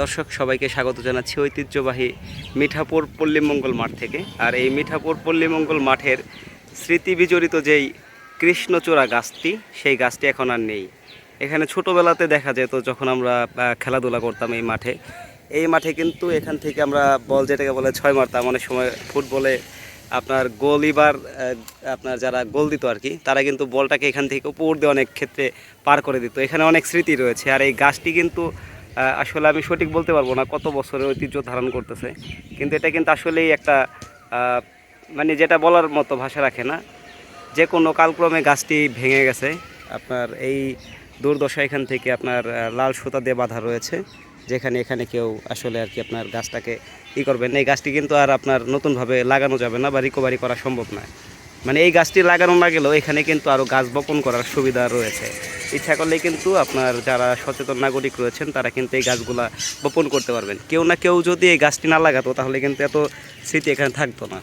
দর্শক, সবাইকে স্বাগত জানাচ্ছি ঐতিহ্যবাহী মিঠাপুর পল্লীমঙ্গল মাঠ থেকে। আর এই মিঠাপুর পল্লীমঙ্গল মাঠের স্মৃতি বিজড়িত যেই কৃষ্ণচূড়া গাছটি, সেই গাছটি এখন আর নেই। এখানে ছোটোবেলাতে দেখা যেত যখন আমরা খেলাধুলা করতাম এই মাঠে। এই মাঠে কিন্তু এখান থেকে আমরা বল যেটাকে বলে ছয় মারতাম, অনেক সময় ফুটবলে আপনার গোলিবার আপনার যারা গোল দিত আর কি, তারা কিন্তু বলটাকে এখান থেকে উপর দিয়ে অনেক ক্ষেত্রে পার করে দিত। এখানে অনেক স্মৃতি রয়েছে। আর এই গাছটি কিন্তু আসলে আমি সঠিক বলতে পারব না কত বছরের ঐতিহ্য ধারণ করতেছে। কিন্তু এটা কিন্তু আসলেই একটা মানে যেটা বলার মতো ভাষা রাখে না। যে কোনো কালক্রমে গাছটি ভেঙে গেছে, আপনার এই দুর্দশা এখান থেকে আপনার লাল সুতা দিয়ে বাঁধা রয়েছে, যেখানে এখানে কেউ আসলে আর কি আপনার গাছটাকে ই করবেন এই গাছটি কিন্তু আর আপনার নতুনভাবে লাগানো যাবে না বা রিকভারি করা সম্ভব নয়। মানে এই গাছটি লাগানো না গেলেও এখানে কিন্তু আরও গাছ বপন করার সুবিধা রয়েছে। ইচ্ছা করলে কিন্তু আপনার যারা সচেতন নাগরিক রয়েছেন, তারা কিন্তু এই গাছগুলা বপন করতে পারবেন। কেউ না কেউ যদি এই গাছটি না লাগাতো, তাহলে কিন্তু এত স্মৃতি এখানে থাকতো না।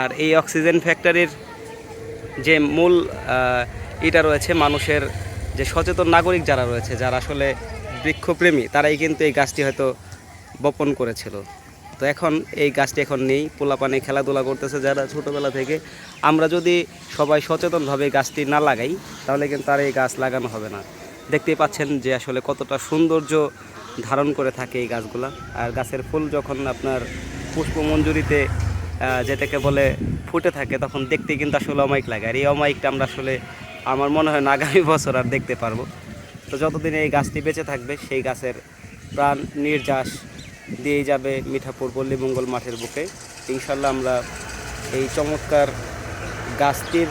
আর এই অক্সিজেন ফ্যাক্টরির যে মূল এটা রয়েছে মানুষের যে সচেতন নাগরিক যারা রয়েছে, যারা আসলে বৃক্ষপ্রেমী, তারাই কিন্তু এই গাছটি হয়তো বপন করেছিল। তো এখন এই গাছটি এখন নেই, পোলাপানে খেলাধুলা করতেছে যারা ছোটোবেলা থেকে। আমরা যদি সবাই সচেতনভাবে গাছটি না লাগাই, তাহলে কিন্তু আর এই গাছ লাগানো হবে না। দেখতেই পাচ্ছেন যে আসলে কতটা সৌন্দর্য ধারণ করে থাকে এই গাছগুলা। আর গাছের ফুল যখন আপনার পুষ্পমঞ্জুরিতে যেটাকে বলে ফুটে থাকে, তখন দেখতে কিন্তু আসলে অমায়িক লাগে। আর এই অমায়িকটা আমরা আসলে, আমার মনে হয় না আগামী বছর আর দেখতে পারব। তো যতদিন এই গাছটি বেঁচে থাকবে, সেই গাছের প্রাণ নির্যাস দিয়েই যাবে মিঠাপুর পল্লী মঙ্গল মাঠের বুকে। ইনশাল্লাহ আমরা এই চমৎকার গাছটির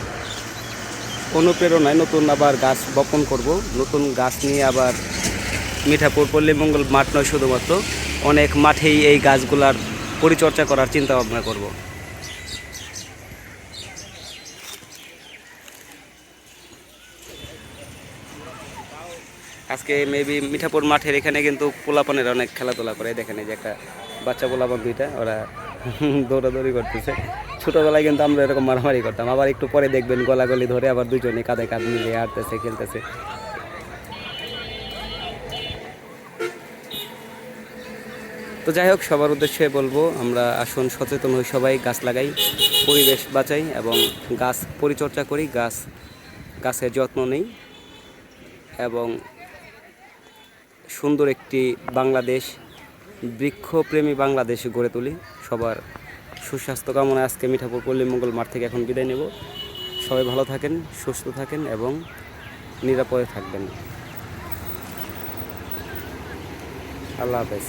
অনুপ্রেরণায় নতুন আবার গাছ বপন করব। নতুন গাছ নিয়ে আবার মিঠাপুর পল্লীমঙ্গল মাঠ নয়, শুধুমাত্র অনেক মাঠেই এই গাছগুলার পরিচর্যা করার চিন্তা ভাবনা করব। আজকে মেবি মিঠাপুর মাঠের এখানে কিন্তু পোলাপানের অনেক খেলাধুলা করে। দেখেন এই যে একটা বাচ্চা পোলাপান দুইটা, ওরা দৌড়াদৌড়ি করতেছে। ছোটোবেলায় কিন্তু আমরা এরকম মারামারি করতাম। আবার একটু পরে দেখবেন গলাগলি ধরে আবার দুজনে কাঁধে কাঁধ মিলিয়ে হাঁটতেছে, খেলতেছে। তো যাই হোক, সবার উদ্দেশ্যে বলব, আমরা আসুন সচেতন হই সবাই, গাছ লাগাই, পরিবেশ বাঁচাই এবং গাছ পরিচর্যা করি। গাছ, গাছের যত্ন নেই এবং সুন্দর একটি বাংলাদেশ, বৃক্ষপ্রেমী বাংলাদেশ গড়ে তুলি। সবার সুস্বাস্থ্য কামনায় আজকে মিঠাপুর পল্লীমঙ্গল মাঠ থেকে এখন বিদায় নেব। সবাই ভালো থাকেন, সুস্থ থাকেন এবং নিরাপদে থাকবেন। আল্লাহ হাফেজ।